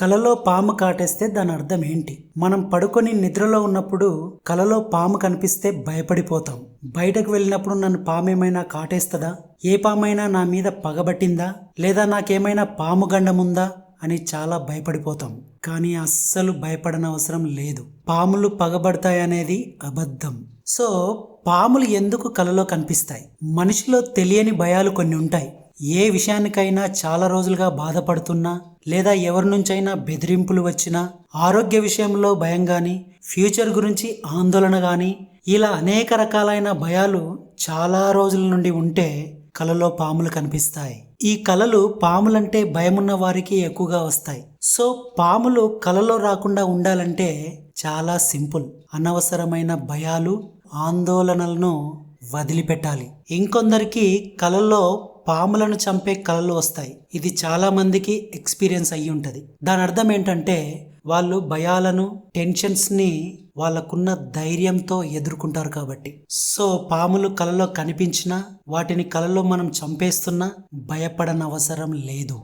కలలో పాము కాటేస్తే దాని అర్థం ఏంటి? మనం పడుకొని నిద్రలో ఉన్నప్పుడు కలలో పాము కనిపిస్తే భయపడిపోతాం. బయటకు వెళ్ళినప్పుడు నన్ను పాము ఏమైనా కాటేస్తుందా? ఏ పామైనా నా మీద పగబట్టిందా? లేదా నాకేమైనా పాము గండముందా? అని చాలా భయపడిపోతాం. కానీ అస్సలు భయపడనవసరం లేదు. పాములు పగబడతాయనేది అబద్ధం. సో పాములు ఎందుకు కలలో కనిపిస్తాయి? మనిషిలో తెలియని భయాలు కొన్ని ఉంటాయి. ఏ విషయానికైనా చాలా రోజులుగా బాధపడుతున్నా లేదా ఎవరి నుంచైనా బెదిరింపులు వచ్చినా ఆరోగ్య విషయంలో భయం కానీ ఫ్యూచర్ గురించి ఆందోళన కానీ ఇలా అనేక రకాలైన భయాలు చాలా రోజుల నుండి ఉంటే కలలో పాములు కనిపిస్తాయి. ఈ కలలు పాములంటే భయమున్న వారికి ఎక్కువగా వస్తాయి. సో పాములు కలలో రాకుండా ఉండాలంటే చాలా సింపుల్ అనవసరమైన భయాలు ఆందోళనలను వదిలిపెట్టాలి. ఇంకొందరికి కలలో పాములను చంపే కళలు వస్తాయి. ఇది చాలా మందికి ఎక్స్పీరియన్స్ అయ్యి ఉంటుంది. దాని అర్థం ఏంటంటే వాళ్ళు భయాలను టెన్షన్స్ని వాళ్ళకున్న ధైర్యంతో ఎదుర్కొంటారు కాబట్టి. సో పాములు కలలో కనిపించినా వాటిని కలలో మనం చంపేస్తున్నా భయపడనవసరం లేదు.